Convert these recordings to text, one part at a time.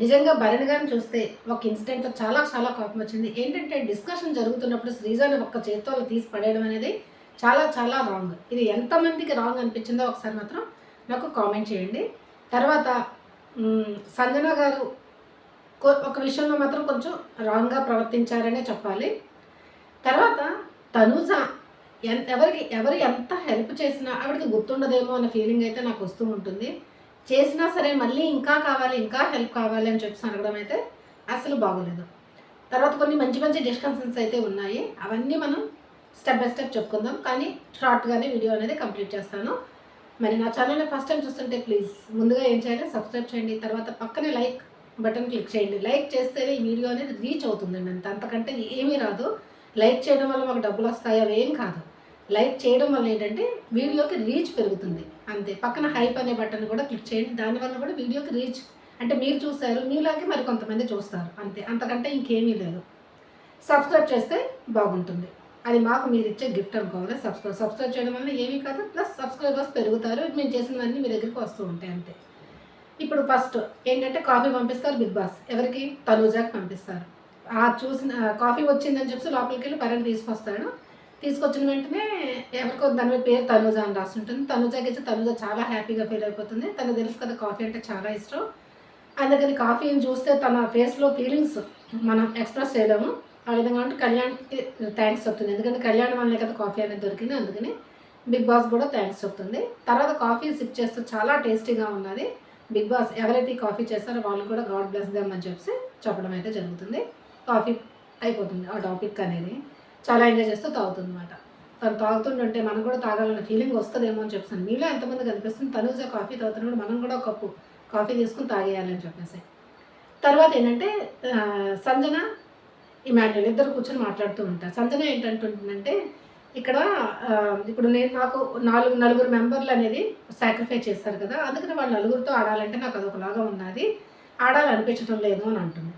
నిజంగా భరణి గారిని చూస్తే ఒక ఇన్సిడెంట్లో చాలా చాలా కోపం వచ్చింది. ఏంటంటే డిస్కషన్ జరుగుతున్నప్పుడు శ్రీజాని ఒక్క చేతితో తీసి పడేయడం అనేది చాలా చాలా రాంగ్ ఇది ఎంతమందికి రాంగ్ అనిపించిందో ఒకసారి మాత్రం నాకు కామెంట్ చేయండి. తర్వాత సంజన గారు ఒక విషయంలో మాత్రం కొంచెం రాంగ్గా ప్రవర్తించారనే చెప్పాలి. తర్వాత తనూజ ఎన్ ఎవరికి ఎవరు ఎంత హెల్ప్ చేసినా ఆవిడకి గుర్తుండదేమో అన్న ఫీలింగ్ అయితే నాకు వస్తూ ఉంటుంది. చేసినా సరే మళ్ళీ ఇంకా కావాలి ఇంకా హెల్ప్ కావాలి అని చెప్పి అనగడం అయితే అసలు బాగోలేదు. తర్వాత కొన్ని మంచి మంచి డిస్కషన్స్ అయితే ఉన్నాయి. అవన్నీ మనం స్టెప్ బై స్టెప్ చెప్పుకుందాం. కానీ షార్ట్గానే వీడియో అనేది కంప్లీట్ చేస్తాను. మరి నా ఛానల్ని ఫస్ట్ టైం చూస్తుంటే ప్లీజ్ ముందుగా ఏం చేయాలి? సబ్స్క్రైబ్ చేయండి. తర్వాత పక్కనే లైక్ బటన్ క్లిక్ చేయండి. లైక్ చేస్తేనే ఈ వీడియో అనేది రీచ్ అవుతుందండి అంత అంతకంటే ఏమీ రాదు. లైక్ చేయడం వల్ల మాకు డబ్బులు వస్తాయో ఏం కాదు. లైక్ చేయడం వల్ల ఏంటంటే వీడియోకి రీచ్ పెరుగుతుంది. అంతే. పక్కన హైప్ అనే బటన్ కూడా క్లిక్ చేయండి. దానివల్ల కూడా వీడియోకి రీచ్ అంటే మీరు చూస్తారు మీలాగే మరి కొంతమంది చూస్తారు. అంతే. అంతకంటే ఇంకేమీ లేదు. సబ్స్క్రైబ్ చేస్తే బాగుంటుంది. అది మాకు మీరు ఇచ్చే గిఫ్ట్ అనుకోవాలి? సబ్స్క్రైబ్ సబ్స్క్రైబ్ చేయడం వల్ల ఏమీ కాదు. ప్లస్ సబ్స్క్రైబర్స్ పెరుగుతారు. మేము చేసినవన్నీ మీ దగ్గరికి వస్తూ ఉంటాయి. అంతే. ఇప్పుడు ఫస్ట్ ఏంటంటే కాఫీ పంపిస్తారు బిగ్ బాస్. ఎవరికి? తనూజాకి పంపిస్తారు. ఆ చూసిన కాఫీ వచ్చిందని చెప్పి లోపలికి వెళ్ళి పర్యటన తీసుకొస్తాడు. తీసుకొచ్చిన వెంటనే ఎవరికో దాని మీద పేరు తనుజ అని రాసి ఉంటుంది తనూజాకి ఇచ్చి తనూజ చాలా హ్యాపీగా ఫీల్ అయిపోతుంది. తనకు తెలుసు కదా కాఫీ అంటే చాలా ఇష్టం. అందుకని కాఫీని చూస్తే తన ఫేస్లో ఫీలింగ్స్ మనం ఎక్స్ప్రెస్ చేయలేము. ఆ విధంగా అంటే కళ్యాణ్కి థ్యాంక్స్ చెప్తుంది. ఎందుకంటే కళ్యాణ్ వల్లే కదా కాఫీ అనేది దొరికింది. అందుకని బిగ్ బాస్ కూడా థ్యాంక్స్ చెప్తుంది. తర్వాత కాఫీ సిప్ చేస్తూ చాలా టేస్టీగా ఉన్నది. బిగ్ బాస్ ఎవరైతే ఈ కాఫీ చేస్తారో వాళ్ళు కూడా గాడ్ బ్లెస్ దమ్ అని చెప్పి చెప్పడం అయితే జరుగుతుంది. కాఫీ అయిపోతుంది ఆ టాపిక్ అనేది. చాలా ఎంజాయ్ చేస్తూ తాగుతుంది అనమాట తను తాగుతుంటే మనం కూడా తాగాలన్న ఫీలింగ్ వస్తుందేమో అని చెప్పేసి మీలో ఎంతమంది కనిపిస్తుంది? తనుజ కాఫీ తాగుతున్నప్పుడు మనం కూడా ఒక కప్పు కాఫీ తీసుకుని తాగేయాలని చెప్పేసి. తర్వాత ఏంటంటే ఆ, సంజన ఇమాన్యుల్ ఇద్దరు కూర్చొని మాట్లాడుతూ ఉంటారు సంజన ఏంటంటుందంటే ఇక్కడ ఇప్పుడు నేను నాకు నాలుగు నలుగురు మెంబర్లు అనేది సాక్రిఫై చేస్తారు కదా అందుకని వాళ్ళు నలుగురితో ఆడాలంటే నాకు అదొకలాగా ఉన్నది ఆడాలనిపించడం లేదు అని అంటుంది.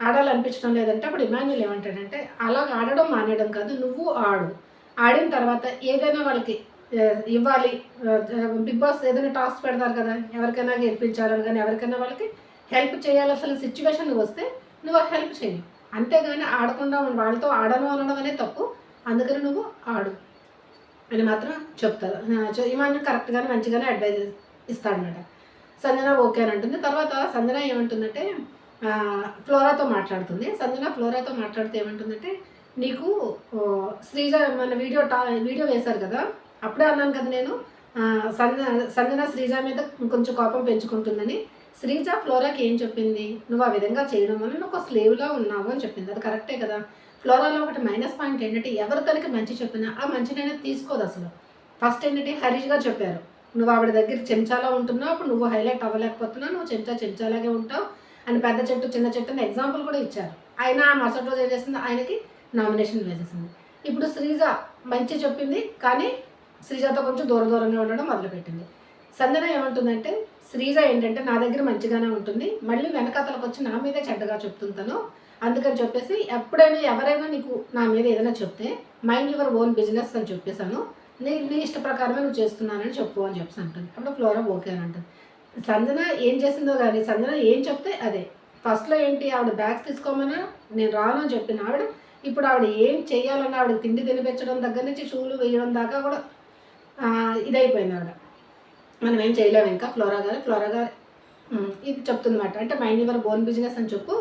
ఆడాలనిపించడం లేదంటే అప్పుడు ఇమాన్యుల్ ఏమంటాడంటే అలా ఆడడం మానేయడం కాదు నువ్వు ఆడు. ఆడిన తర్వాత ఏదైనా వాళ్ళకి ఇవ్వాలి బిగ్ బాస్ ఏదైనా టాస్క్ పెడతారు కదా ఎవరికైనా గెలిపించాలని కానీ ఎవరికైనా వాళ్ళకి హెల్ప్ చేయాలి అసలు సిచ్యువేషన్ వస్తే నువ్వు హెల్ప్ చేయి. అంతేగాని ఆడకుండా వాళ్ళతో ఆడను అనడం అనేది తప్పు అందుకని నువ్వు ఆడు అని మాత్రం చెప్తారు. ఇవన్నీ కరెక్ట్గానే మంచిగానే అడ్వైజ్ ఇస్తాడనమాట సంజన ఓకే అని అంటుంది. తర్వాత సంజన ఏమంటుందంటే ఫ్లోరాతో మాట్లాడుతుంది. సంజన ఫ్లోరాతో మాట్లాడితే ఏమంటుందంటే నీకు శ్రీజ మన వీడియో టా వీడియో వేశారు కదా అప్పుడే అన్నాను కదా నేను సంజన సంజన శ్రీజ మీద కొంచెం కోపం పెంచుకుంటుందని. శ్రీజ ఫ్లోరాకి ఏం చెప్పింది? నువ్వు ఆ విధంగా చేయడం వల్ల నువ్వు ఒక స్లేవ్లా ఉన్నావు అని చెప్పింది. అది కరెక్టే కదా. ఫ్లోరాలో ఒకటి మైనస్ పాయింట్ ఏంటంటే ఎవరు తనకి మంచి చెప్పినా ఆ మంచినైనా తీసుకోదు అసలు. ఫస్ట్ ఏంటంటే హరీష్ గారు చెప్పారు నువ్వు ఆవిడ దగ్గర చెంచాలా ఉంటున్నావు అప్పుడు నువ్వు హైలైట్ అవ్వలేకపోతున్నావు నువ్వు చెంచా చెంచాలాగే ఉంటావు ఆయన పెద్ద చెట్టు చిన్న చెట్టు అని ఎగ్జాంపుల్ కూడా ఇచ్చారు. ఆయన ఆ మరుసటి రోజు ఏం చేసింది? ఆయనకి నామినేషన్ వేసేసింది ఇప్పుడు శ్రీజ మంచి చెప్పింది కానీ శ్రీజతో కొంచెం దూర దూరంగా ఉండడం మొదలుపెట్టింది. సందన ఏమంటుందంటే శ్రీజ ఏంటంటే నా దగ్గర మంచిగానే ఉంటుంది మళ్ళీ వెనకతలకు వచ్చి నా మీదే చెడ్డగా చెప్తుంటాను అందుకని చెప్పేసి ఎప్పుడైనా ఎవరైనా నీకు నా మీద ఏదైనా చెప్తే మైండ్ యువర్ ఓన్ బిజినెస్ అని చెప్పేసాను నీ నీ ఇష్ట ప్రకారమే నువ్వు చేస్తున్నానని చెప్పు అని చెప్పేసి అంటుంది. అప్పుడు ఫ్లోరా ఓకే అని అంటుంది. సంజన ఏం చేసిందో కానీ సంజన ఏం చెప్తే అదే. ఫస్ట్లో ఏంటి ఆవిడ బ్యాగ్స్ తీసుకోమన్నా నేను రాను అని చెప్పిన ఆవిడ. ఇప్పుడు ఆవిడ ఏం చేయాలన్నా ఆవిడ తిండి తినిపించడం దగ్గర నుంచి షూలు వేయడం దాకా కూడా ఇదైపోయింది ఆవిడ. మనం ఏం చేయలేము ఇంకా. ఫ్లోరా గారు ఫ్లోరా గారు. ఇది చెప్తుందన్నమాట. అంటే మైండ్ యువర్ బోన్ బిజినెస్ అని చెప్పు.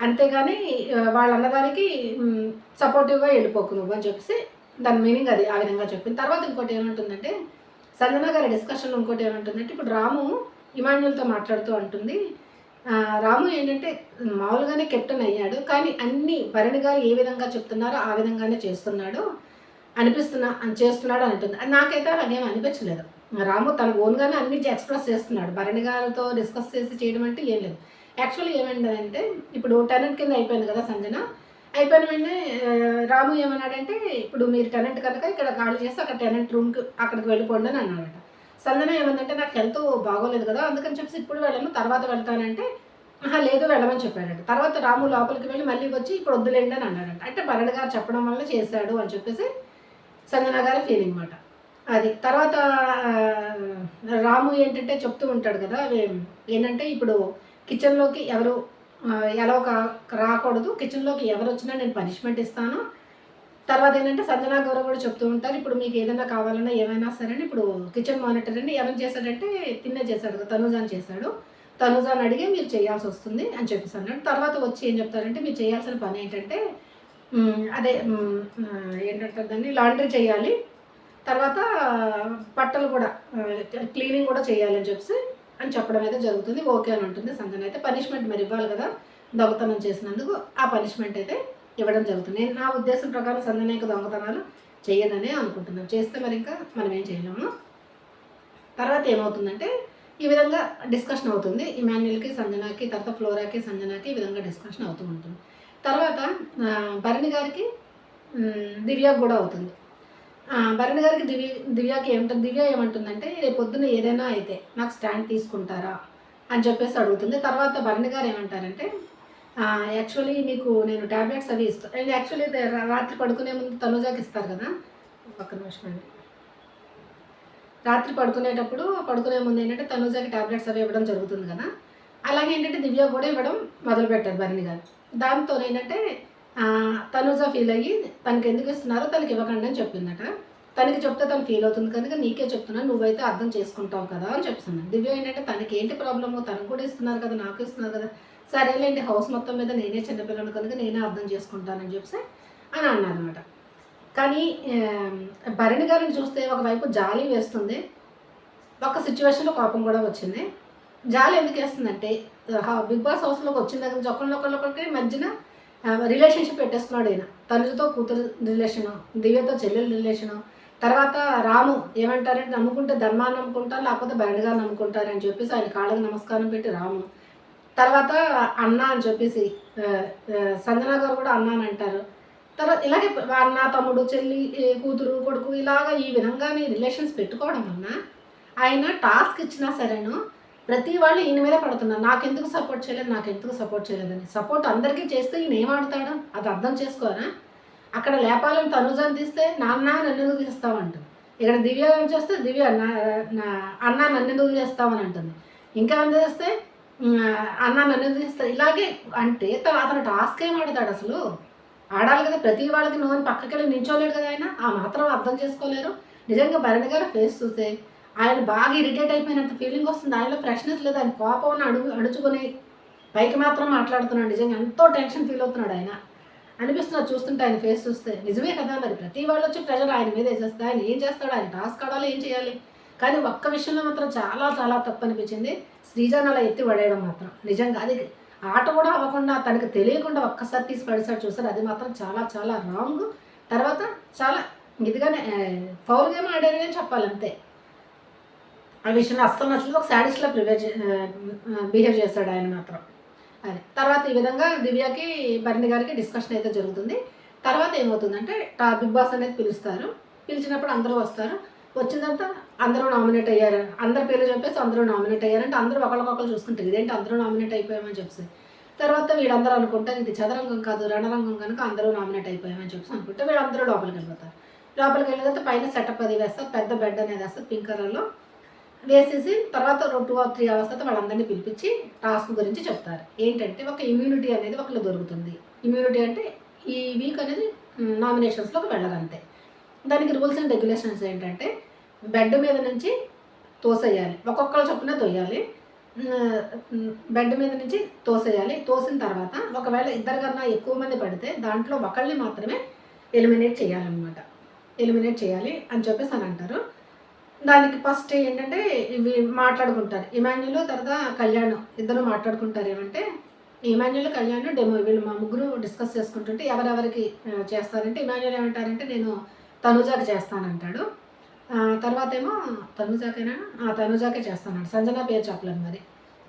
అంతేగాని వాళ్ళ అన్నదానికి సపోర్టివ్గా వెళ్ళిపోకు నువ్వు అని చెప్పేసి దాని మీనింగ్ అది ఆ విధంగా చెప్పింది. తర్వాత ఇంకోటి ఏమంటుందంటే సంజన గారి డిస్కషన్ ఇంకోటి ఏమంటుందంటే ఇప్పుడు రాము ఇమాన్యుల్తో మాట్లాడుతూ అంటుంది. రాము ఏంటంటే మామూలుగానే కెప్టెన్ అయ్యాడు కానీ అన్ని భరణి గారు ఏ విధంగా చెప్తున్నారో ఆ విధంగానే చేస్తున్నాడు అనిపిస్తున్నా అని చేస్తున్నాడు అంటుంది. నాకైతే అలాగేం అనిపించలేదు. రాము తన ఓన్గానే అన్ని ఎక్స్ప్రెస్ చేస్తున్నాడు. భరణి గారితో డిస్కస్ చేసి చేయడం అంటే ఏం లేదు. యాక్చువల్లీ ఏమైందంటే ఇప్పుడు టెనెంట్ కింద అయిపోయింది కదా సంజన అయిపోయిన వెంటనే రాము ఏమన్నాడంటే ఇప్పుడు మీరు టెనెంట్ కనుక ఇక్కడ ఖాళీ చేస్తే అక్కడ టెనెంట్ రూమ్కి అక్కడికి వెళ్ళిపోండి అని అన్నాడట. సందన ఏమందంటే నాకు హెల్త్ బాగోలేదు కదా అందుకని చెప్పేసి ఇప్పుడు వెళ్ళను తర్వాత వెళ్తానంటే ఆహా లేదు వెళ్ళమని చెప్పాడట. తర్వాత రాము లోపలికి వెళ్ళి మళ్ళీ వచ్చి ఇప్పుడు వద్దులేండి అని అన్నాడంట. అంటే భరణ్ గారు చెప్పడం వల్ల చేశాడు అని చెప్పేసి సంజన గారి ఫీలింగ్ మాట అది తర్వాత రాము ఏంటంటే చెప్తూ ఉంటాడు కదా ఏంటంటే ఇప్పుడు కిచెన్లోకి ఎవరు ఎలా ఒక రాకూడదు కిచెన్లోకి ఎవరు వచ్చినా నేను పనిష్మెంట్ ఇస్తాను తర్వాత ఏంటంటే సంజనా గౌరవ్ కూడా చెప్తూ ఉంటారు ఇప్పుడు మీకు ఏదైనా కావాలన్నా ఏమైనా సరే అని ఇప్పుడు కిచెన్ మానిటర్ అని ఎవరు చేశాడంటే తిన్నే చేశాడు తనుజాన్ చేశాడు. తనుజాన్ అడిగి మీరు చేయాల్సి వస్తుంది అని చెప్పేసి అన్నాడు. తర్వాత వచ్చి ఏం చెప్తారంటే మీరు చేయాల్సిన పని ఏంటంటే అదే ఏంటంటారు ఏంటంటే దాన్ని లాండ్రీ చేయాలి. తర్వాత బట్టలు కూడా క్లీనింగ్ కూడా చేయాలని అని చెప్పి అని చెప్పడం అయితే జరుగుతుంది. ఓకే అని ఉంటుంది సంజన అయితే. పనిష్మెంట్ మరి ఇవ్వాలి కదా దొంగతనం చేసినందుకు ఆ పనిష్మెంట్ అయితే ఇవ్వడం జరుగుతుంది. నేను నా ఉద్దేశం ప్రకారం సంజన యొక్క దొంగతనాలు చేయదని అనుకుంటున్నాను. చేస్తే మరి ఇంకా మనం ఏం చేయలేము. తర్వాత ఏమవుతుందంటే ఈ విధంగా డిస్కషన్ అవుతుంది. ఇమాన్యుల్కి సంజనాకి తర్వాత ఫ్లోరాకి సంజనాకి ఈ విధంగా డిస్కషన్ అవుతూ ఉంటుంది. తర్వాత భరణి గారికి మ్, కూడా అవుతుంది. భరణి గారికి దివ్య దివ్యాకి ఏమంటుంది దివ్య ఏమంటుందంటే రేపు పొద్దున్న ఏదైనా అయితే నాకు స్టాండ్ తీసుకుంటారా? అని చెప్పేసి అడుగుతుంది. తర్వాత భరణి గారు ఏమంటారంటే యాక్చువల్లీ మీకు నేను ట్యాబ్లెట్స్ అవి ఇస్తాను యాక్చువల్లీ రాత్రి పడుకునే ముందు తనుజాకి ఇస్తారు కదా? ఒక్క నిమిషం అండి. రాత్రి పడుకునేటప్పుడు పడుకునే ముందు ఏంటంటే తనుజాకి టాబ్లెట్స్ అవి ఇవ్వడం జరుగుతుంది కదా? అలాగే ఏంటంటే దివ్య కూడా ఇవ్వడం మొదలుపెట్టారు భరణి గారు. దాంతో ఏంటంటే తనుజ ఫీల్ అయ్యి తనకి ఎందుకు ఇస్తున్నారో తనకి ఇవ్వకండి అని చెప్పిందట. తనకి చెప్తే తను ఫీల్ అవుతుంది. కనుక నీకే చెప్తున్నా నువ్వైతే అర్థం చేసుకుంటావు కదా అని చెప్తున్నాను దివ్య ఏంటంటే తనకి ఏంటి ప్రాబ్లము తనకు కూడా ఇస్తున్నారు కదా నాకు ఇస్తున్నారు కదా. సరేలేండి హౌస్ మొత్తం మీద నేనే చిన్నపిల్లలు కనుక నేనే అర్థం చేసుకుంటానని చెప్పి అని అన్నారనమాట కానీ భరణి గారిని చూస్తే ఒకవైపు జాలి వేస్తుంది ఒక సిచ్యువేషన్లో కోపం కూడా వచ్చింది. జాలి ఎందుకు వేస్తుందంటే బిగ్ బాస్ హౌస్లోకి వచ్చిన దగ్గర నుంచి ఒకళ్ళొకళ్ళు ఒకరికి మధ్యన రిలేషన్షిప్ పెట్టేస్తున్నాడు ఈయన. తనుజుతో కూతురు రిలేషను దివ్యతో చెల్లెల రిలేషను తర్వాత రాము ఏమంటారంటే నమ్ముకుంటే ధర్మాన్ని నమ్ముకుంటారు లేకపోతే భరణి గారు నమ్ముకుంటారని చెప్పేసి ఆయన కాళ్ళకి నమస్కారం పెట్టి రాము తర్వాత అన్న అని చెప్పేసి ఆ, సంజన గారు కూడా అన్న అని అంటారు. తర్వాత ఇలాగే అన్న తమ్ముడు చెల్లి కూతురు కొడుకు ఇలాగా ఈ విధంగా మీ రిలేషన్స్ పెట్టుకోవడం వలన ఆయన టాస్క్ ఇచ్చినా సరేను ప్రతి వాళ్ళు ఈయన మీద పడుతున్నారు. నాకెందుకు సపోర్ట్ చేయలేదు నాకెందుకు సపోర్ట్ చేయలేదని. సపోర్ట్ అందరికీ చేస్తే ఈయన ఏమాడతాడు అది అర్థం చేసుకోరా అక్కడ లేపాలని తనుజాన్ని తీస్తే నాన్న నన్ను ఎందుకు తీస్తావంటుంది ఇక్కడ దివ్య చేస్తే దివ్య నా- అన్న నన్ను ఎందుకు చేస్తామని అంటుంది. ఇంకా ఏం చేస్తే అన్నాను అన్న నన్ను ఇలాగే అంటే తను అతను టాస్క్ ఏం ఆడతాడు అసలు? ఆడాలి కదా ప్రతి వాళ్ళకి నువ్వు పక్కకి వెళ్ళి నించోలేడు కదా ఆయన? ఆ మాత్రం అర్థం చేసుకోలేరు. నిజంగా భరణి గారు ఫేస్ చూస్తే ఆయన బాగా ఇరిటేట్ అయిపోయినంత ఫీలింగ్ వస్తుంది. ఆయనలో ఫ్రెష్నెస్ లేదు. ఆయన కోపం అడుగు అడుచుకొని పైకి మాత్రం మాట్లాడుతున్నాడు. నిజంగా ఎంతో టెన్షన్ ఫీల్ అవుతున్నాడు ఆయన. అనిపిస్తున్నాడు చూస్తుంటే ఆయన ఫేస్ చూస్తే. నిజమే కదా మరి ప్రతి వాళ్ళు వచ్చి ప్రెజర్ ఆయన మీద వేసేస్తే ఆయన ఏం చేస్తాడు? ఆయన టాస్క్ ఆడాలి ఏం చేయాలి? కానీ ఒక్క విషయంలో మాత్రం చాలా చాలా తప్పు అనిపించింది శ్రీజాన్ అలా ఎత్తి పడేయడం మాత్రం. నిజంగా అది ఆట కూడా అవ్వకుండా తనకు తెలియకుండా ఒక్కసారి తీసి పడేసాడు చూసారు? అది మాత్రం చాలా చాలా రాంగ్ తర్వాత చాలా ఇదిగానే ఫౌల్ గేమ్ ఆడారని చెప్పాలి అంతే ఆ విషయంలో అస్సలు నచ్చలేదు. ఒక శాడీస్లో ప్రివేర్ బిహేవ్ చేస్తాడు ఆయన మాత్రం. అది. తర్వాత ఈ విధంగా దివ్యకి భరణి గారికి డిస్కషన్ అయితే జరుగుతుంది. తర్వాత ఏమవుతుందంటే టా బిగ్ బాస్ అనేది పిలుస్తారు. పిలిచినప్పుడు అందరూ వస్తారు. వచ్చిందంతా అందరూ నామినేట్ అయ్యారు. అందరి పేర్లు చెప్పేసి అందరూ నామినేట్ అయ్యారంటే అందరూ ఒకళ్ళకొకరు చూసుకుంటారు. ఇదేంటి అందరూ నామినేట్ అయిపోయామని చెప్పేసి. తర్వాత వీళ్ళందరూ అనుకుంటారు ఇది చదరంగం కాదు రణరంగం కనుక అందరూ నామినేట్ అయిపోయామని చెప్పేసి అనుకుంటే వీళ్ళందరూ లోపలికి వెళ్ళిపోతారు. లోపలికి వెళ్ళిన తర్వాత పైన సెటప్ అది వేస్తారు. పెద్ద బెడ్ అనేది వేస్తారు. పింక్ కలర్లో వేసేసి తర్వాత టూ ఆర్ త్రీ అవర్స్ తర్వాత వాళ్ళందరినీ పిలిపించి టాస్క్ గురించి చెప్తారు. ఏంటంటే ఒక ఇమ్యూనిటీ అనేది ఒకళ్ళు దొరుకుతుంది. ఇమ్యూనిటీ అంటే ఈ వీక్ అనేది నామినేషన్స్లోకి వెళ్ళరంతే దానికి రూల్స్ అండ్ రెగ్యులేషన్స్ ఏంటంటే బెడ్ మీద నుంచి తోసేయాలి. ఒక్కొక్కరు చొప్పున తోయాలి. బెడ్ మీద నుంచి తోసేయాలి. తోసిన తర్వాత ఒకవేళ ఇద్దరు కన్నా ఎక్కువ మంది పడితే దాంట్లో ఒకళ్ళని మాత్రమే ఎలిమినేట్ చేయాలన్నమాట. ఎలిమినేట్ చేయాలి అని చెప్పేసి అని అంటారు. దానికి ఫస్ట్ ఏంటంటే ఇవి మాట్లాడుకుంటారు. ఇమాన్యులు తర్వాత కళ్యాణ్ ఇద్దరు మాట్లాడుకుంటారు ఏమంటే ఇమాన్యుల్ కళ్యాణ్ డెమో వీళ్ళు మా ముగ్గురు డిస్కస్ చేసుకుంటుంటే ఎవరెవరికి చేస్తారంటే ఇమాన్యుల్ ఏమంటారంటే నేను తనుజాకి చేస్తానంటాడు. తర్వాత ఏమో తనుజాకేనా? ఆ, తనుజాకే చేస్తానంట సంజన పేరు చెప్పలేదు మరి.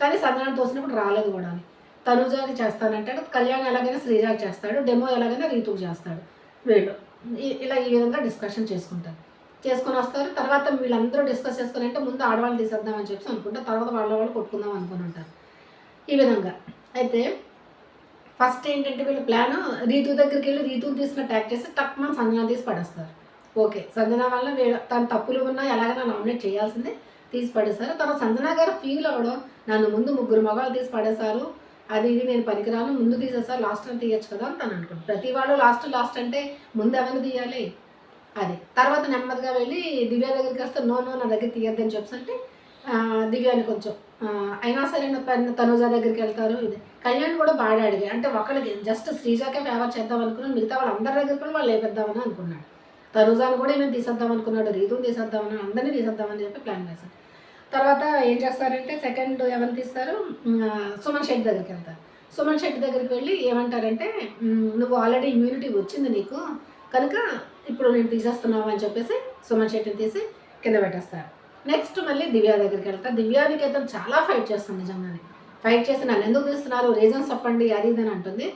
కానీ సంజన తోసినప్పుడు రాలేదు కూడా అని. తనుజాకి చేస్తానంటాడు. కళ్యాణ్ ఎలాగైనా శ్రీజాకి చేస్తాడు. డెమో ఎలాగైనా రీతుకు చేస్తాడు. వీళ్ళు ఇలా ఈ విధంగా డిస్కషన్ చేసుకుంటారు. చేసుకొని వస్తారు. తర్వాత వీళ్ళందరూ డిస్కస్ చేసుకుని అంటే ముందు ఆడవాళ్ళు తీసేద్దామని చెప్పి అనుకుంటారు తర్వాత వాళ్ళ వాళ్ళు కొట్టుకుందాం అనుకుని ఉంటారు. ఈ విధంగా. అయితే ఫస్ట్ ఏంటంటే వీళ్ళ ప్లాన్ రీతు దగ్గరికి వెళ్ళి రీతుని తీసిన ట్యాక్ చేసి మన సంజన తీసి పడేస్తారు. ఓకే. సంజన వల్ల నేను తన తప్పులు ఉన్నా ఎలాగైనా నామినేట్ చేయాల్సిందే. తీసి పడేశారు. తర్వాత సంజన గారు ఫీల్ అవ్వడం నన్ను ముందు ముగ్గురు మగవాళ్ళు తీసి పడేశారు. అది ఇది నేను పనికిరాను ముందు తీసేసారు లాస్ట్ అని తీయచ్చు కదా అని తను అనుకుంటాను ప్రతి వాళ్ళు లాస్ట్ లాస్ట్ అంటే ముందు ఎవరిని తీయాలి? అది. తర్వాత నెమ్మదిగా వెళ్ళి దివ్య దగ్గరికి వస్తే నో నో నా దగ్గర తీయద్దని చెప్పి దివ్యాని కొంచెం అయినా సరే తనుజ దగ్గరికి వెళ్తారు. ఇది. కళ్యాణ్ కూడా బాగా అడిగా అంటే ఒకళ్ళకి జస్ట్ శ్రీజాకే ఫేవర్ చేద్దాం అనుకున్నాను మిగతా వాళ్ళందరి దగ్గర కూడా వాళ్ళు లేపేద్దామని అనుకున్నాడు. తనుజాను కూడా నేను తీసేద్దాం అనుకున్నాడు రీతుని తీసేద్దామని అందరినీ తీసేద్దామని చెప్పి ప్లాన్ చేశాను తర్వాత ఏం చేస్తారంటే సెకండ్ ఎవరిని తీస్తారు? సుమన్ శెట్టి దగ్గరికి వెళ్తారు. సుమన్ శెట్టి దగ్గరికి వెళ్ళి ఏమంటారంటే నువ్వు ఆల్రెడీ ఇమ్యూనిటీ వచ్చింది నీకు కనుక ఇప్పుడు నేను తీసేస్తున్నావు అని చెప్పేసి సుమన్ శెట్టిని తీసి కింద పెట్టేస్తారు. నెక్స్ట్ మళ్ళీ దివ్య దగ్గరికి వెళ్తారు. దివ్యానికి అయితే చాలా ఫైట్ చేస్తుంది నిజంగానే. ఫైట్ చేసి నన్ను ఎందుకు తీస్తున్నారు? రీజన్స్ చెప్పండి అది ఇది అని అంటుంది.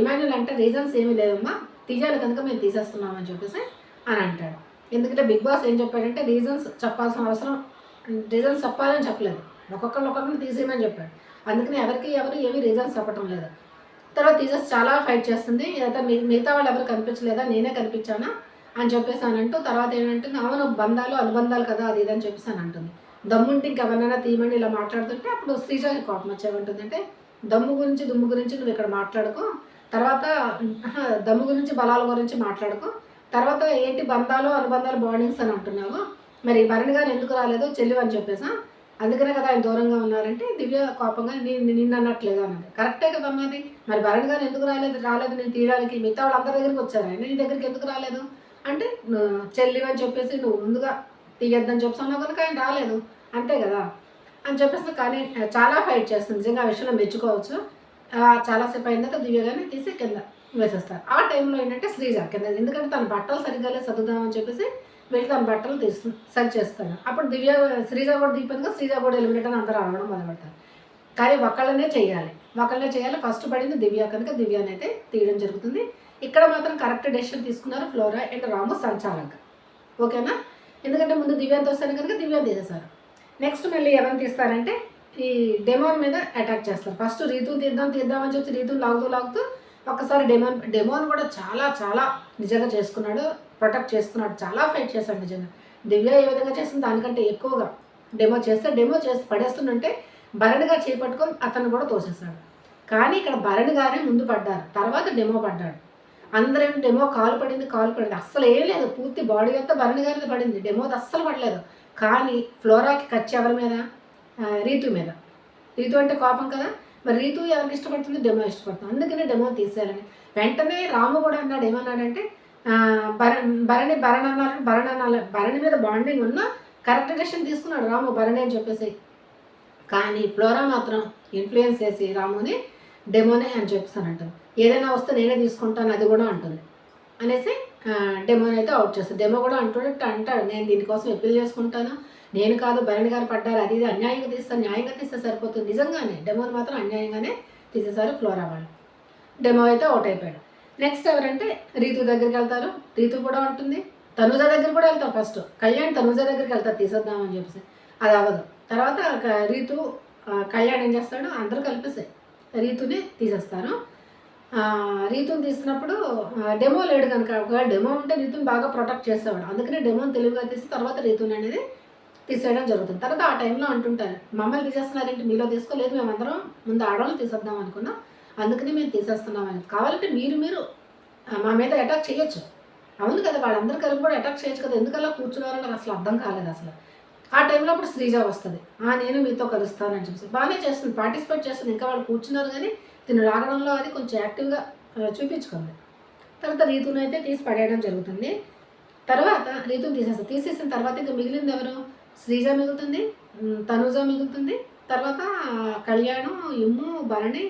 ఇమాన్యుల్ అంటే రీజన్స్ ఏమీ లేవమ్మా తీయాలి కనుక మేము తీసేస్తున్నామని చెప్పేసి అని అంటాడు. ఎందుకంటే బిగ్ బాస్ ఏం చెప్పాడంటే రీజన్స్ చెప్పాల్సిన అవసరం రీజన్స్ చెప్పాలని చెప్పలేదు. ఒక్కొక్కరు ఒక్కొక్కరిని తీసేయమని చెప్పాడు. అందుకని ఎవరికి ఎవరు ఏమీ రీజన్స్ చెప్పడం లేదు. తర్వాత తీసేసి చాలా ఫైట్ చేస్తుంది. లేదా మిగతా వాళ్ళు ఎవరు కనిపించలేదా? నేనే కనిపించానా? అని చెప్పేసి అని అంటూ తర్వాత ఏంటంటుంది అవును బంధాలు అనుబంధాలు కదా అది ఇది అని చెప్పేసి అని అంటుంది. దమ్ముంటే ఇంకెవరినైనా తీయమని ఇలా మాట్లాడుతుంటే అప్పుడు శ్రీజ కోపం వచ్చేమంటుందంటే దమ్ము గురించి దుమ్ము గురించి నువ్వు ఇక్కడ మాట్లాడుకో. తర్వాత దమ్ము గురించి బలాల గురించి మాట్లాడుకో. తర్వాత ఏంటి బంధాలు అనుబంధాలు బాండింగ్స్ అని అంటున్నావు మరి భరణ్ గారు ఎందుకు రాలేదు? చెల్లి అని చెప్పేసా? అందుకనే కదా ఆయన దూరంగా ఉన్నారంటే దివ్య కోపంగా నేను నిన్ను అన్నట్లేదు అన్నది. కరెక్టే కదా అది మరి భరణ్ గారు ఎందుకు రాలేదు? రాలేదు నేను తీయడానికి. మిగతా వాళ్ళందరి దగ్గరికి వచ్చారు? ఆయన నీ దగ్గరికి ఎందుకు రాలేదు? అంటే చెల్లి అని చెప్పేసి నువ్వు ముందుగా తీయొద్దని చెప్పాను కనుక ఆయన రాలేదు. అంతే కదా? అని చెప్పేసి కానీ చాలా ఫైట్ చేస్తుంది. నిజంగా ఆ విషయంలో మెచ్చుకోవచ్చు. చాలాసేపు అయిన తర్వాత దివ్య గారిని తీసి కింద వేసేస్తారు. ఆ టైంలో ఏంటంటే శ్రీజ కింద ఎందుకంటే తన బట్టలు సరిగ్గా సర్దుదామని చదువుదామని చెప్పేసి వెళ్ళి తన బట్టలు తీసు సరి చేస్తాడు అప్పుడు దివ్య శ్రీజ కూడా దీపంగా శ్రీజ కూడా ఎలిమినేట్ అని అందరూ అనడం మొదలుపెడతారు. కానీ ఒకళ్ళనే చేయాలి. ఒకళ్ళనే చేయాలి. ఫస్ట్ పడింది దివ్య. కనుక దివ్యాని అయితే తీయడం జరుగుతుంది. ఇక్కడ మాత్రం కరెక్ట్ డెసిషన్ తీసుకున్నారు ఫ్లోరా అండ్ రాము సంచాలక. ఓకేనా? ఎందుకంటే ముందు దివ్యాన్ని వస్తాను కనుక దివ్యాన్ని తీసేశారు నెక్స్ట్ మళ్ళీ ఎవరిని తీస్తారంటే ఈ డెమోన్ మీద అటాక్ చేస్తారు. ఫస్ట్ రీతు తీద్దాం తీద్దామని చెప్పి రీతుని లాగుతూ లాగుతూ ఒక్కసారి డెమో డెమోని కూడా చాలా చాలా నిజంగా చేసుకున్నాడు ప్రొటెక్ట్ చేసుకున్నాడు చాలా ఫైట్ చేశాడు నిజంగా. దివ్య ఏ విధంగా చేసింది దానికంటే ఎక్కువగా డెమో చేస్తే డెమో చేసి పడేస్తుందంటే భరణి గారు చేపట్టుకొని అతను కూడా తోసేశాడు. కానీ ఇక్కడ భరణ్ గారే ముందు పడ్డారు తర్వాత డెమో పడ్డాడు. అందరేం డెమో కాలు పడింది కాలు పడింది. అస్సలు ఏం లేదు పూర్తి బాడీ అంతా భరణ్ గారిది పడింది. డెమోది అస్సలు పడలేదు. కానీ ఫ్లోరాకి ఖర్చు ఎవరి మీద? రీతు మీద. రీతు అంటే కోపం కదా? మరి రీతు ఎవరికి ఇష్టపడుతుంది? డెమో ఇష్టపడుతుంది. అందుకనే డెమో తీసేయాలని. వెంటనే రాము కూడా అన్నాడు ఏమన్నాడంటే భర భరణి భరణ అన్నారు భరణ అనాలి భరణి మీద బాండింగ్ ఉన్న కరెక్ట్ డెసిషన్ తీసుకున్నాడు రాము భరణి అని చెప్పేసి. కానీ ఫ్లోరా మాత్రం ఇన్ఫ్లుయెన్స్ చేసి రాముని డెమోనే అని చెప్పేసానంటారు ఏదైనా వస్తే నేనే తీసుకుంటాను అది కూడా అంటుంది. అనేసి డెమోని అయితే అవుట్ చేస్తాను డెమో కూడా అంటుంటే అంటాడు నేను దీనికోసం అప్పీల్ చేసుకుంటాను. నేను కాదు భరణి గారు పడ్డారు. అది ఇది అన్యాయంగా తీస్తాను న్యాయంగా తీస్తే సరిపోతుంది. నిజంగానే డెమోని మాత్రం అన్యాయంగానే తీసేశారు ఫ్లోరా వాళ్ళు. డెమో అయితే అవుట్ అయిపోయాడు. నెక్స్ట్ ఎవరంటే రీతు దగ్గరికి వెళ్తారు. రీతు కూడా ఉంటుంది. తనుజ దగ్గర కూడా వెళ్తారు ఫస్ట్ కళ్యాణ్ తనుజ దగ్గరికి వెళ్తారు. తీసేద్దామని చెప్పేసి. అది అవ్వదు. తర్వాత రీతు కళ్యాణ్ ఏం చేస్తాడు? అందరూ కలిపేసి రీతుని తీసేస్తారు. రీతుని తీసినప్పుడు డెమో లేడు కనుక. ఒకవేళ డెమో ఉంటే రీతుని బాగా ప్రొటెక్ట్ చేసేవాడు. అందుకనే డెమోని తెలివిగా తీసి తర్వాత రీతుని అనేది తీసేయడం జరుగుతుంది. తర్వాత ఆ టైంలో అంటుంటారు మమ్మల్ని తీసేస్తున్నారేంటి? మీలో తీసుకోలేదు మేమందరం ముందు ఆడవాళ్ళు తీసేద్దాం అనుకున్నాం అందుకని మేము తీసేస్తున్నాం అని. కావాలంటే మీరు మీరు మా మీద అటాక్ చేయొచ్చు. అవును కదా వాళ్ళందరూ కలిపి కూడా అటాక్ చేయొచ్చు కదా ఎందుకలా కూర్చున్నారు నాకు అసలు అర్థం కాలేదు అసలు. ఆ టైంలో అప్పుడు శ్రీజ వస్తుంది ఆ నేను మీతో కలుస్తానని చెప్పి బాగానే చేస్తుంది పార్టిసిపేట్ చేస్తుంది ఇంకా వాళ్ళు కూర్చున్నారు కానీ తిను రాగడంలో అది కొంచెం యాక్టివ్గా చూపించుకుంది. తర్వాత రీతును అయితే తీసి పడేయడం జరుగుతుంది. తర్వాత రీతుని తీసేస్తారు తీసేసిన తర్వాత ఇంకా మిగిలింది ఎవరు? శ్రీజ మిగులుతుంది తనుజ మిగులుతుంది. తర్వాత కళ్యాణం ఇమ్ము భరణి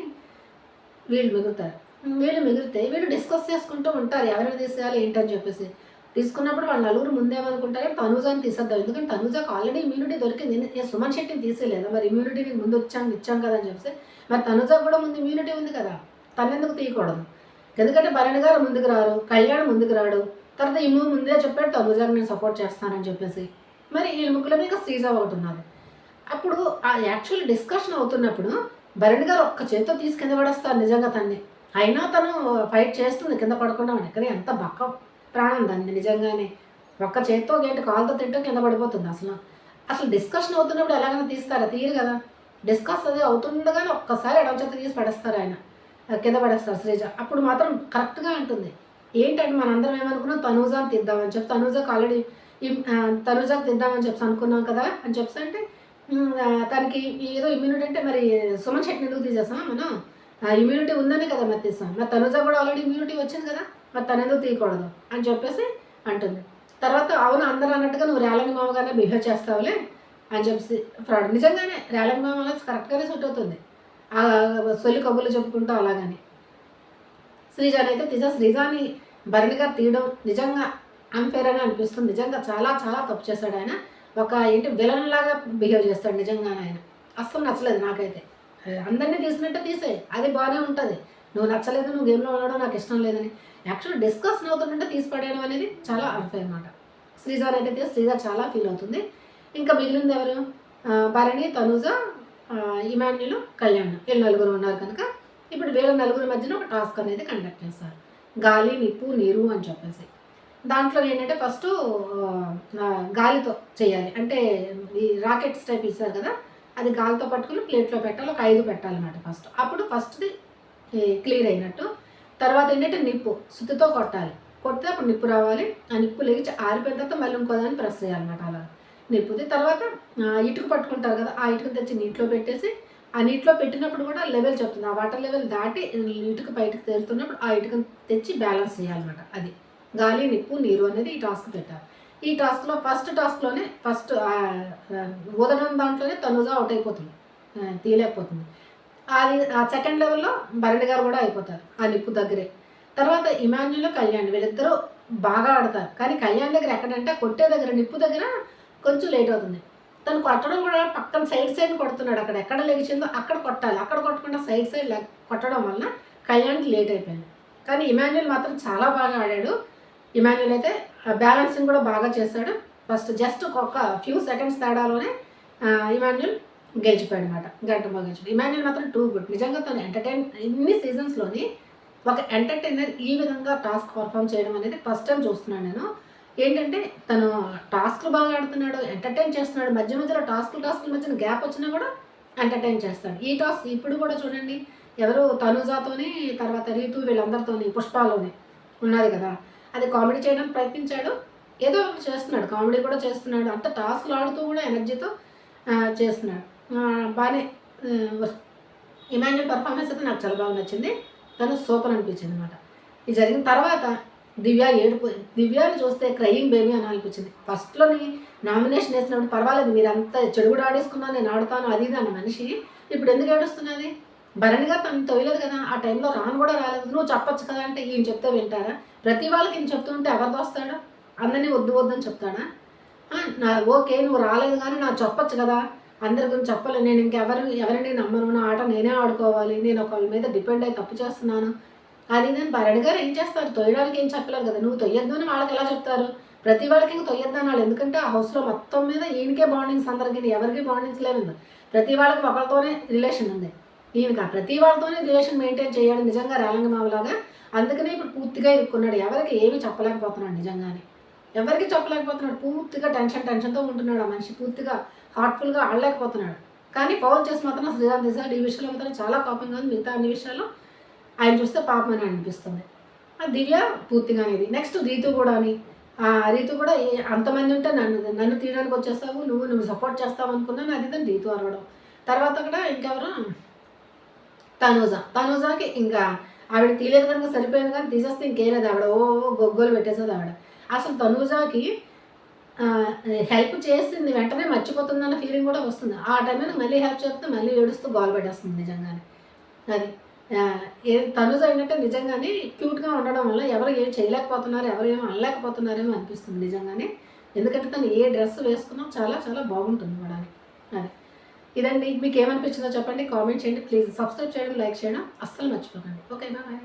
వీళ్ళు మిగులుతారు. వీళ్ళు మిగిలితే వీళ్ళు డిస్కస్ చేసుకుంటూ ఉంటారు. ఎవరిని తీసేయాలి ఏంటని చెప్పేసి. తీసుకున్నప్పుడు వాళ్ళు నలుగురు ముందేమనుకుంటారు తనుజాని తీసేద్దాం. ఎందుకంటే తనుజాకి ఆల్రెడీ ఇమ్యూనిటీ దొరికింది. నేను సుమన్ శెట్టిని తీసేయలేదు. మరి ఇమ్యూనిటీ నీకు ముందు వచ్చాం ఇచ్చాం కదా అని చెప్పేసి. మరి తనుజా కూడా ముందు ఇమ్యూనిటీ ఉంది కదా. తను ఎందుకు తీయకూడదు? ఎందుకంటే భరణి గారు ముందుకు రారు కళ్యాణ్ ముందుకు రాడు. తర్వాత ఇమ్ము ముందే చెప్పాడు తనుజాకి నేను సపోర్ట్ చేస్తానని చెప్పేసి. మరి వీళ్ళ ముక్కుల మీద శ్రీజ అవుతున్నారు. అప్పుడు ఆ యాక్చువల్ డిస్కషన్ అవుతున్నప్పుడు భరణి గారు ఒక్క చేతితో తీసి కింద పడేస్తారు నిజంగా తన్ని. అయినా తను ఫైట్ చేస్తుంది కింద పడకుండా ఉంది కానీ ఎంత బక్క ప్రాణం దాన్ని నిజంగానే. ఒక్క చేతితో గేటు కాలుతో తింటూ కింద పడిపోతుంది అసలు. అసలు డిస్కషన్ అవుతున్నప్పుడు ఎలాగైనా తీస్తారా? తీరు కదా. డిస్కస్ అది అవుతుండగానే ఒక్కసారి ఎడవ చేత తీసి పడేస్తారు ఆయన. కింద పడేస్తారు శ్రీజ. అప్పుడు మాత్రం కరెక్ట్గా ఉంటుంది. ఏంటంటే మనందరం ఏమనుకున్నాం? తనూజాని తీద్దామని చెప్పి తనూజాకి ఆల్రెడీ తనుజా తింటామని చెప్పి అనుకున్నాం కదా అని చెప్పి అంటే తనకి ఏదో ఇమ్యూనిటీ అంటే మరి సుమన్ శెట్టిని ఎందుకు తీసేస్తాం మనం? ఇమ్యూనిటీ ఉందనే కదా మరి తీస్తాం. మరి తనుజ కూడా ఆల్రెడీ ఇమ్యూనిటీ వచ్చింది కదా మరి తను ఎందుకు తీయకూడదు? అని చెప్పేసి అంటుంది. తర్వాత అవును అందరూ అన్నట్టుగా నువ్వు రేలంగి మామగానే బిహేవ్ చేస్తావులే అని చెప్పేసి ఫ్రాడ్. నిజంగానే రేలని మామ అనేది కరెక్ట్గానే సెట్ అవుతుంది. ఆ కబుర్లు చెప్పుకుంటూ అలాగని. శ్రీజాని అయితే తీసా. శ్రీజాని భరణిగా తీయడం నిజంగా అన్ఫేర్ అని అనిపిస్తుంది. నిజంగా చాలా చాలా తప్పు చేశాడు ఆయన. ఒక ఏంటి విలన్ లాగా బిహేవ్ చేస్తాడు నిజంగా ఆయన. అస్సలు నచ్చలేదు నాకైతే. అందరినీ తీసినట్టే తీసే అది బాగానే ఉంటుంది. నువ్వు నచ్చలేదు నువ్వు గేమ్లో ఉండడం నాకు ఇష్టం లేదని. యాక్చువల్ డిస్కస్ అవుతుంటే తీసి పడేయడం అనేది చాలా అన్ఫేర్ అనమాట శ్రీజాన్ అయితే తీసి శ్రీజా చాలా ఫీల్ అవుతుంది. ఇంకా మిగిలింది ఎవరు? భరణి తనుజ ఇమాన్యులు కళ్యాణ్. వీళ్ళు నలుగురు ఉన్నారు కనుక ఇప్పుడు వీళ్ళ నలుగురి మధ్యన ఒక టాస్క్ అనేది కండక్ట్ చేస్తారు గాలి నిప్పు నీరు అని చెప్పేసి. దాంట్లో ఏంటంటే ఫస్ట్ గాలితో చేయాలి. అంటే ఈ రాకెట్స్ టైప్ ఇస్తారు కదా అది గాలితో పట్టుకుని ప్లేట్లో పెట్టాలి ఒక ఐదు పెట్టాలన్నమాట ఫస్ట్. అప్పుడు ఫస్ట్ది క్లియర్ అయినట్టు. తర్వాత ఏంటంటే నిప్పు సుత్తితో కొట్టాలి. కొడితే అప్పుడు నిప్పు రావాలి. ఆ నిప్పు లేచి ఆరిపోయిన తర్వాత మళ్ళీ ఇంకో దాన్ని ప్రెస్ చేయాలన్నమాట అలా నిప్పుది. తర్వాత ఇటుకు ఇటుక పట్టుకుంటారు కదా ఆ ఇటుక తెచ్చి నీటిలో పెట్టేసి ఆ నీటిలో పెట్టినప్పుడు కూడా లెవెల్ చెప్తుంది. ఆ వాటర్ లెవెల్ దాటి ఇటుకు బయటకు తేలుతున్నప్పుడు ఆ ఇటుకను తెచ్చి బ్యాలెన్స్ చేయాలన్నమాట అది. గాలి నిప్పు నీరు అనేది ఈ టాస్క్ పెట్టారు ఈ టాస్క్లో ఫస్ట్ టాస్క్లోనే ఫస్ట్ ఊదడం దాంట్లోనే తనుజా అవుట్ అయిపోతుంది. తీయలేకపోతుంది. అది ఆ సెకండ్ లెవెల్లో భరణి గారు కూడా అయిపోతారు ఆ నిప్పు దగ్గరే. తర్వాత ఇమాన్యుల్ కళ్యాణ్ వీళ్ళిద్దరూ బాగా ఆడతారు. కానీ కళ్యాణ్ దగ్గర ఎక్కడంటే కొట్టే దగ్గర నిప్పు దగ్గర కొంచెం లేట్ అవుతుంది. తను కొట్టడం కూడా పక్కన సైడ్ సైడ్ కొడుతున్నాడు. అక్కడ ఎక్కడ లెగిచిందో అక్కడ కొట్టాలి. అక్కడ కొట్టకుండా సైడ్ సైడ్ లెగ్ కొట్టడం వలన కళ్యాణ్కి లేట్ అయిపోయింది. కానీ ఇమాన్యుల్ మాత్రం చాలా బాగా ఆడాడు. ఇమాన్యుల్ అయితే బ్యాలెన్సింగ్ కూడా బాగా చేశాడు. ఫస్ట్ జస్ట్ ఒక ఫ్యూ సెకండ్స్ తేడాలోనే ఇమాన్యుల్ గెలిచిపోయాడు అనమాట గంట గెలిచాడు. ఇమాన్యుల్ మాత్రం టూ గుడ్ నిజంగా తను ఎంటర్టైన్ ఇన్ని సీజన్స్లోని ఒక ఎంటర్టైనర్ ఈ విధంగా టాస్క్ పర్ఫామ్ చేయడం అనేది ఫస్ట్ టైం చూస్తున్నాను నేను. ఏంటంటే తను టాస్క్లు బాగా ఆడుతున్నాడు ఎంటర్టైన్ చేస్తున్నాడు. మధ్య మధ్యలో టాస్క్లు టాస్క్ల మధ్యన గ్యాప్ వచ్చినా కూడా ఎంటర్టైన్ చేస్తాడు. ఈ టాస్క్ ఇప్పుడు కూడా చూడండి. ఎవరు తనుజాతోని తర్వాత రీతు వీళ్ళందరితోని పుష్పాలోని ఉన్నది కదా. అది కామెడీ చేయడానికి ప్రయత్నించాడు. ఏదో ఒకటి చేస్తున్నాడు. కామెడీ కూడా చేస్తున్నాడు. అంత టాస్క్లు ఆడుతూ కూడా ఎనర్జీతో చేస్తున్నాడు. బాగానే ఇమాన్యుల్ పర్ఫార్మెన్స్ అయితే నాకు చాలా బాగా నచ్చింది. తను సూపర్ అనిపించింది అనమాట ఇది జరిగిన తర్వాత దివ్య ఏడుపు దివ్యాని చూస్తే క్రయింగ్ బేబీ అని అనిపించింది. ఫస్ట్లోని నామినేషన్ వేసినప్పుడు పర్వాలేదు మీరు అంత చెడుగుడు ఆడేసుకున్నా నేను ఆడతాను అది ఇది అన్న మనిషి ఇప్పుడు ఎందుకు ఏడుస్తున్నది? భరణిగా తను తొయ్యలేదు కదా ఆ టైంలో రాను కూడా రాలేదు. నువ్వు చెప్పొచ్చు కదా అంటే ఈయన చెప్తే వింటారా? ప్రతి వాళ్ళకి ఈయన చెప్తుంటే ఎవరు వస్తాడు? అందరినీ వద్దు వద్దని చెప్తాడా? నా ఓకే నువ్వు రాలేదు కానీ నాకు చెప్పొచ్చు కదా. అందరి గురించి చెప్పలేదు నేను ఇంకెవరు ఎవరిని నమ్మను? నా ఆట నేనే ఆడుకోవాలి. నేను ఒకళ్ళ మీద డిపెండ్ అయి తప్పు చేస్తున్నాను. అది నేను భరణి గారు ఏం చేస్తారు? తొయ్యడానికి ఏం చెప్పలేరు కదా. నువ్వు తొయ్యొద్దు అని వాళ్ళకి ఎలా చెప్తారు? ప్రతి వాళ్ళకి ఇంక తొయ్యొద్దు వాళ్ళు. ఎందుకంటే ఆ హౌస్లో మొత్తం మీద ఈయనకే బాండింగ్స్ అందరికీ ఎవరికి బాండింగ్స్ లేవు ప్రతి వాళ్ళకి ఒకరితోనే రిలేషన్ ఉంది. ఈయనకి ఆ ప్రతి వాళ్ళతోనే రిలేషన్ మెయింటైన్ చేయడం నిజంగా రాలంగమావలాగా అందుకనే ఇప్పుడు పూర్తిగా ఇరుక్కున్నాడు. ఎవరికి ఏమీ చెప్పలేకపోతున్నాడు నిజంగానే. ఎవరికి చెప్పలేకపోతున్నాడు? పూర్తిగా టెన్షన్ టెన్షన్తో ఉంటున్నాడు ఆ మనిషి. పూర్తిగా హార్ట్ఫుల్గా ఆడలేకపోతున్నాడు. కానీ పౌల్ చేసి మాత్రం శ్రీరామ్ దేశాలు ఈ విషయంలో మాత్రం చాలా కోపంగా ఉంది. మిగతా అన్ని విషయాల్లో ఆయన చూస్తే పాపం అని అనిపిస్తుంది. ఆ దివ్య పూర్తిగా అనేది నెక్స్ట్ రీతు కూడా అని ఆ రీతు కూడా అంతమంది ఉంటే నన్ను నన్ను తీయడానికి వచ్చేస్తావు నువ్వు నువ్వు సపోర్ట్ చేస్తావు అనుకున్నాను. అది రీతు అరవడం. తర్వాత కూడా ఇంకెవరు? తనూజ. తనూజాకి ఇంకా ఆవిడ తీయలేదు కనుక సరిపోయింది కానీ తీసేస్తే ఇంకేలేదు ఆవిడ ఓ గొగ్గోలు పెట్టేసేది ఆవిడ. అసలు తనూజాకి హెల్ప్ చేసింది వెంటనే మర్చిపోతుందన్న ఫీలింగ్ కూడా వస్తుంది. ఆ టైంలో మళ్ళీ హెల్ప్ చేస్తే మళ్ళీ ఏడుస్తూ గోల్ పెట్టేస్తుంది నిజంగానే. అది ఏ తనుజ ఏంటంటే నిజంగానే క్యూట్గా ఉండడం వల్ల ఎవరు ఏం చేయలేకపోతున్నారు ఎవరు ఏం అనలేకపోతున్నారేమో అనిపిస్తుంది నిజంగానే. ఎందుకంటే తను ఏ డ్రెస్ వేసుకున్నా చాలా చాలా బాగుంటుంది కూడా అది. ఇదండి. మీకు ఏమనిపించిందో చెప్పండి. కామెంట్ చేయండి. ప్లీజ్ సబ్స్క్రైబ్ చేయడం లైక్ చేయడం అస్సలు మర్చిపోకండి. Okay bye.